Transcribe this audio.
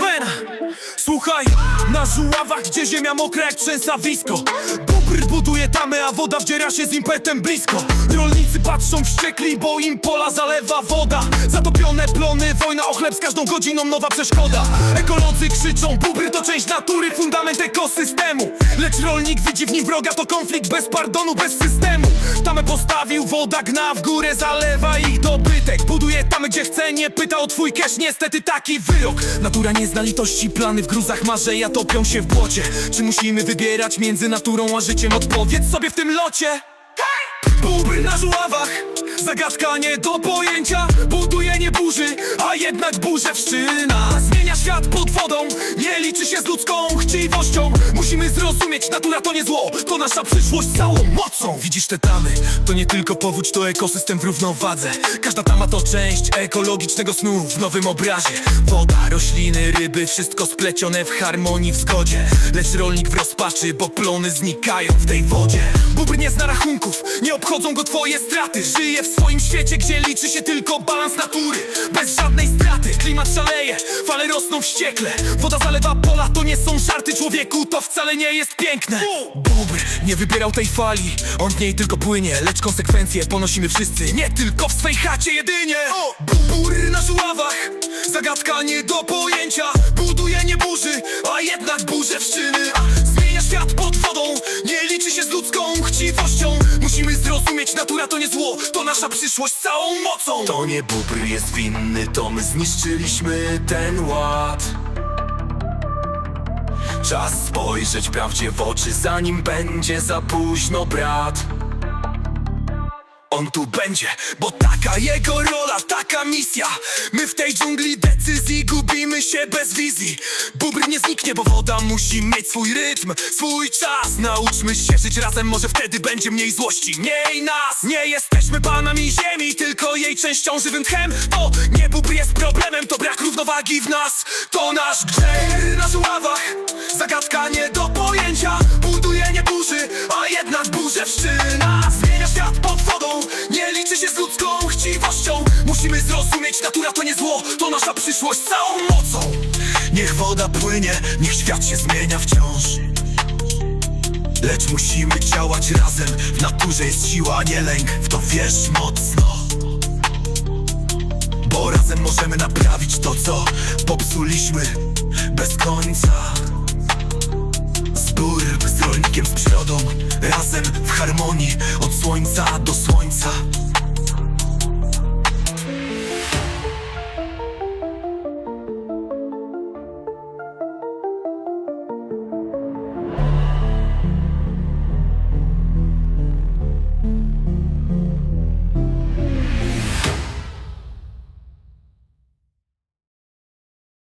Wena, słuchaj, na żuławach, gdzie ziemia mokra jak trzęsawisko. Bubr buduje tamę, a woda wdziera się z impetem blisko. Rolnicy patrzą wściekli, bo im pola zalewa woda. Zatopione plony, wojna o chleb z każdą godziną nowa przeszkoda. Ekolodzy krzyczą, bubry to część natury, fundament ekosystemu. Lecz rolnik widzi w nim wroga, to konflikt bez pardonu, bez systemu. Tamę postawił, woda gna w górę, zalewa ich dobytek Tamę gdzie chce, nie pyta o twój cash, niestety taki wyrok. Natura nie zna litości, plany w gruzach marzeja topią się w błocie. Czy musimy wybierać między naturą a życiem? Odpowiedz sobie w tym locie. Bubry na żuławach. Zagadka nie do pojęcia. Buduje nie burzy, a jednak burze wszczyna Zmienia wodą Nie liczy się z ludzką chciwością. Musimy zrozumieć, natura to nie zło To nasza przyszłość całą mocą. Widzisz te tamy? To nie tylko powódź, to ekosystem w równowadze. Każda tama to część ekologicznego snu w nowym obrazie. Woda, rośliny, ryby, wszystko splecione w harmonii, w zgodzie. Lecz rolnik w rozpaczy, bo plony znikają w tej wodzie. Bubr nie zna rachunków, nie obchodzą go twoje straty. Żyje w swoim świecie, gdzie liczy się tylko balans natury. Bez żadnej straty, klimat szaleje, fale rosną wściekle Woda zalewa pola, to nie są żarty człowieku, to wcale nie jest piękne. Bubr nie wybierał tej fali, on w niej tylko płynie Lecz konsekwencje ponosimy wszyscy, nie tylko w swej chacie jedynie. Bubr na żuławach, zagadka nie do pojęcia. Buduje nie burzy, a jednak burze wszczyny. Zmienia świat pod wodą, nie liczy się z ludzką chciwością. Musimy zrozumieć, natura to nie zło, to nasza przyszłość całą mocą. To nie bubr jest winny, to my zniszczyliśmy ten ład Czas spojrzeć prawdzie w oczy, zanim będzie za późno, brat. On tu będzie, bo taka jego rola, taka misja. My w tej dżungli decyzji gubimy się bez wizji. Bubr nie zniknie, bo woda musi mieć swój rytm, swój czas. Nauczmy się żyć razem, może wtedy będzie mniej złości, mniej nas! Nie jesteśmy panami ziemi, tylko jej częścią, żywym tchem. To nie bubr jest problemem, to brak równowagi w nas. To nasz grzech na żuławach, zagadka nie do pojęcia Buduje nie burzy, a jednak burze wszczyna. Zmienia świat pod wodą, nie liczy się z ludzką chciwością. Musimy zrozumieć, natura to nie zło, to nasza przyszłość całą mocą. Niech woda płynie, niech świat się zmienia wciąż. Lecz musimy działać razem W naturze jest siła, nie lęk. W to wierz mocno. Bo razem możemy naprawić to, co popsuliśmy Bez końca z rolnikiem, z przyrodą Razem w harmonii Od słońca